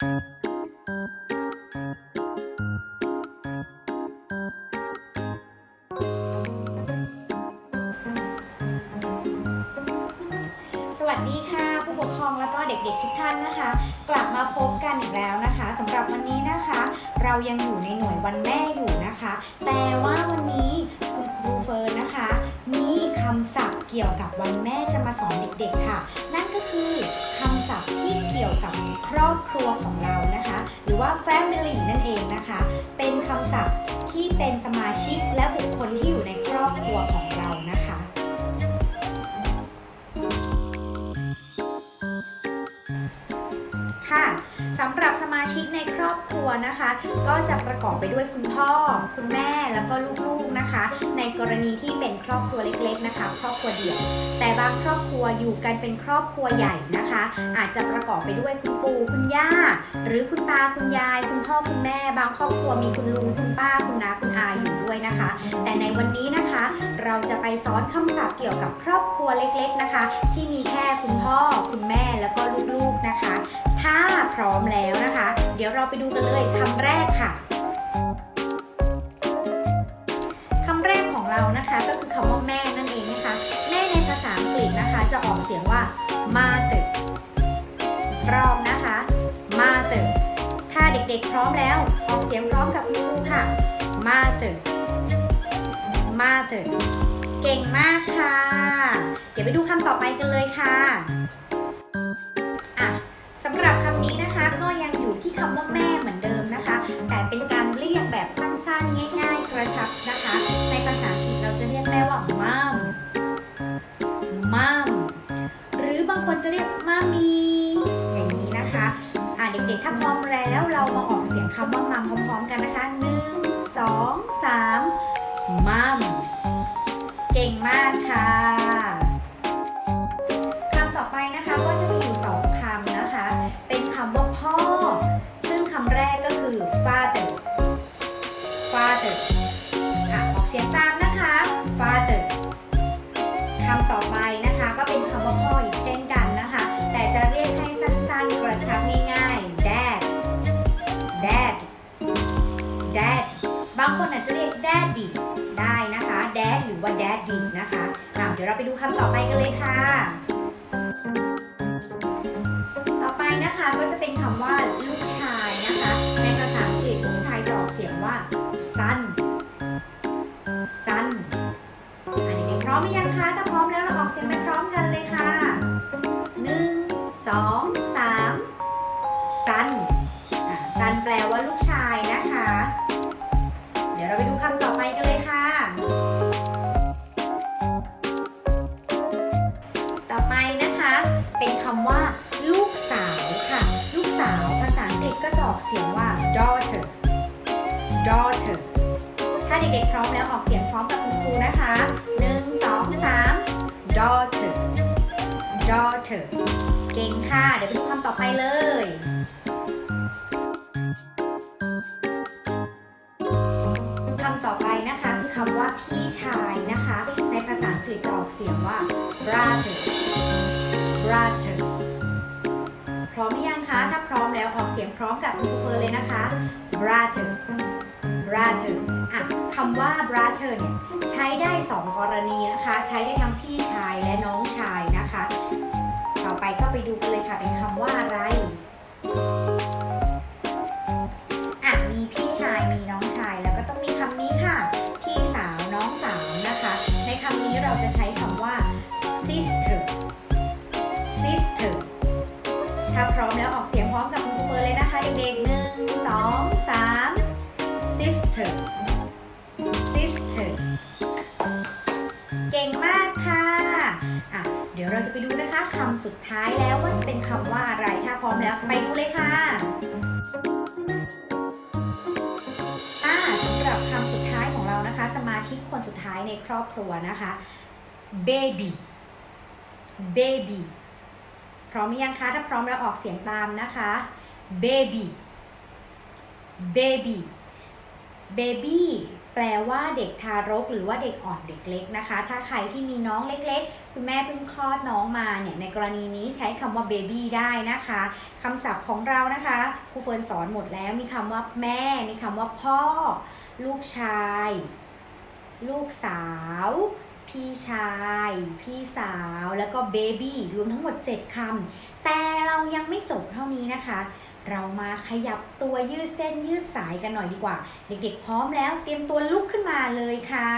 สวัสดีค่ะ ผู้ปกครองแล้วก็เด็กๆทุกท่านนะคะ กลับมาพบกันอีกแล้วนะคะสำหรับวันนี้นะคะ เรายังอยู่ในหน่วยวันแม่อยู่นะคะ แต่ว่าวันนี้คุณครูเฟิร์นนะคะำศัพท์เกี่ยวกับวันแม่จะมาสอนเด็กๆค่ะ นั่นก็คือคำศัพท์ที่เกี่ยวกับครอบครัวของเรานะคะ หรือว่า family นั่นเองนะคะ เป็นคำศัพท์ที่เป็นสมาชิกและบุคคลที่ วนะคะ ก็จะประกอบไปด้วยคุณพ่อ คุณแม่แล้วก็ลูกๆนะคะ ในกรณีที่เป็นครอบครัวเล็กๆนะคะ ครอบครัวเดี่ยว แต่บางครอบครัวอยู่กันเป็นครอบครัวใหญ่นะคะ อาจจะประกอบไปด้วยคุณปู่คุณย่า หรือคุณตาคุณยาย คุณพ่อคุณแม่ บางครอบครัวมีคุณลุงคุณป้าคุณน้าคุณอาอยู่ด้วยนะคะ แต่ในวันนี้นะคะ เราจะไปสอนคำศัพท์เกี่ยวกับครอบครัวเล็กๆนะคะ ที่มีแค่คุณพ่อคุณแม่แล้วก็ลูกๆนะคะ ถ้าพร้อมแล้วนะคะ เดี๋ยวเราไปดูกันเลยคำแรกค่ะคำแรกของเรานะคะก็คือคำว่าแม่นั่นเองนะคะ แม่ในภาษาอังกฤษนะคะ จะออกเสียงว่า mother พร้อมนะคะ mother ถ้าเด็กๆพร้อมแล้ว ออกเสียงพร้อมกับคุณครูค่ะ mother mother เก่งมากค่ะ เดี๋ยวไปดูคำต่อไปกันเลยค่ะ ที่คำว่าแม่เหมือนเดิมนะคะ แต่เป็นการเรียกแบบสั้นๆ ง่าย ๆ กระชับนะคะ ในภาษาอังกฤษเราจะเรียกแม่ว่า mom mom หรือบางคนจะเรียกมามีอย่างนี้นะคะอะเด็กๆถ้าพร้อมแล้วเรามาออกเสียงคำว่า mom พร้อมๆกันนะคะหนึ่งสองสาม mom เก่งมากค่ะ หรือว่า daddy นะคะอะเดี๋ยวเราไปดูคำต่อไปกันเลยค่ะ ต่อไปนะคะก็จะเป็นคำว่าลูกชายนะคะ ในภาษาอังกฤษลูกชายจะออกเสียงว่า son son อันนี้พร้อมหรือยังคะถ้าพร้อมแล้วเราออกเสียงไปพร้อมกันเลยค่ะหนึ่งสองสาม son อะ son แปลว่าลูกชายนะคะ เดี๋ยวเราไปดูคำต่อไปกันเลยค่ะ เสียงว่า daughter daughter ถ้าเด็กๆพร้อมแล้วออกเสียงพร้อมกับคุณครูนะคะหนึ่งสองสาม daughter daughter เก่งค่ะ เดี๋ยวไปดูคำต่อไปเลยคำต่อไปนะคะคือคำว่าพี่ชายนะคะ ในภาษาอังกฤษจะออกเสียงว่า brother brother พร้อมหรือยังคะ ถ้าพร้อม แล้วออกเสียงพร้อมกับคุณเฟิร์นเลยนะคะ brother brother อะคำว่า brother เนี่ยใช้ได้สองกรณีนะคะ ใช้ได้ทั้งพี่ชายและน้องชาย ถ้าพร้อมแล้วออกเสียงพร้อมกับคุณครูเฟิร์นเลยนะคะเด็กๆหนึ่งสองสาม sister sister เก่งมากค่ะอะ เดี๋ยวเราจะไปดูนะคะคำสุดท้ายแล้วว่าจะเป็นคำว่าอะไร ถ้าพร้อมแล้วไปดูเลยค่ะอ่าสำหรับคำสุดท้ายของเรานะคะ สมาชิกคนสุดท้ายในครอบครัวนะคะ baby baby พร้อมหรือยังคะ ถ้าพร้อมแล้วออกเสียงตามนะคะ baby baby baby แปลว่าเด็กทารกหรือว่าเด็กอ่อนเด็กเล็กนะคะ ถ้าใครที่มีน้องเล็กๆ คุณแม่เพิ่งคลอดน้องมาเนี่ย ในกรณีนี้ใช้คำว่า baby ได้นะคะ คำศัพท์ของเรานะคะครูเฟิร์นสอนหมดแล้ว มีคำว่าแม่ มีคำว่าพ่อ ลูกชาย ลูกสาว พี่ชาย พี่สาว แล้วก็เบบี้รวมทั้งหมด 7 คำ แต่เรายังไม่จบเท่านี้นะคะ เรามาขยับตัวยืดเส้นยืดสายกันหน่อยดีกว่า เด็กๆพร้อมแล้วเตรียมตัวลุกขึ้นมาเลยค่ะ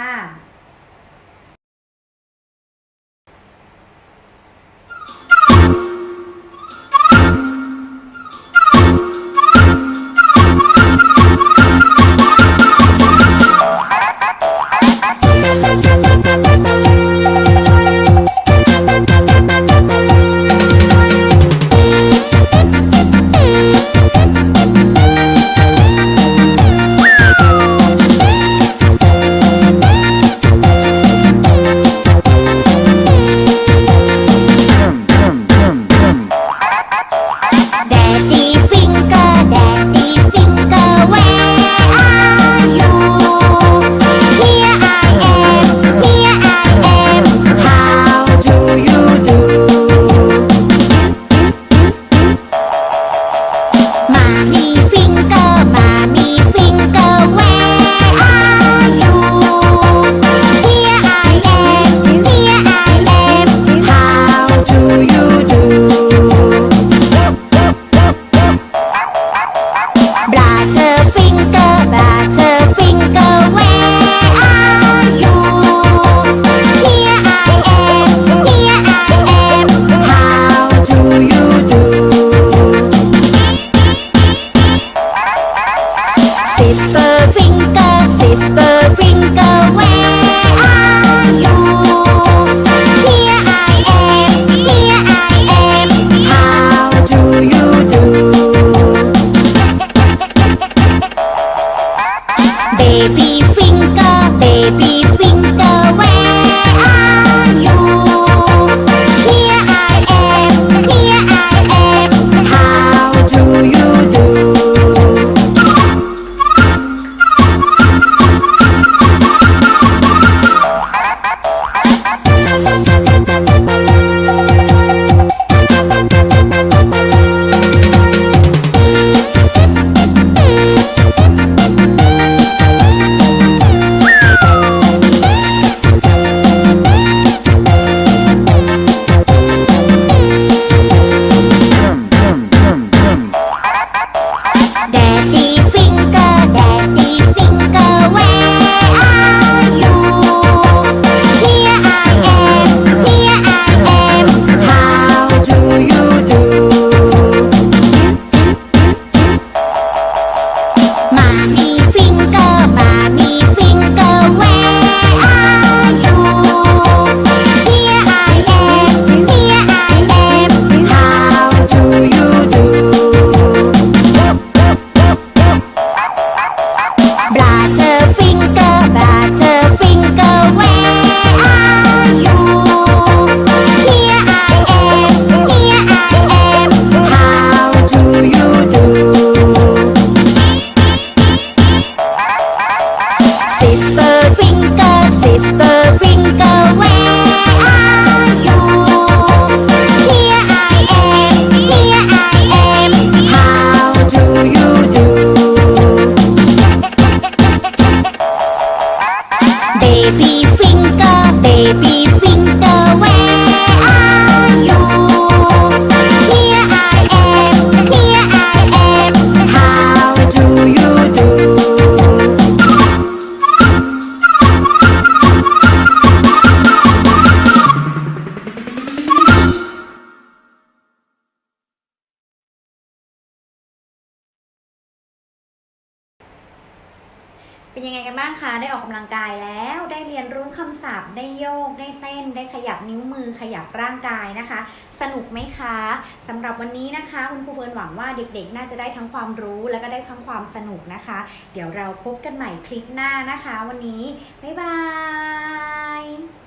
นยังไงกันบ้างคะได้ออกกำลังกายแล้วได้เรียนรู้คำศัพท์ ได้โยก ได้เต้น ได้ขยับนิ้วมือขยับร่างกายนะคะ สนุกไหมคะสำหรับวันนี้นะคะ คุณครูเฟิร์นหวังว่าเด็กๆ น่าจะได้ทั้งความรู้แล้วก็ได้ทั้งความสนุกนะคะ เดี๋ยวเราพบกันใหม่คลิปหน้านะคะ วันนี้บ๊ายบาย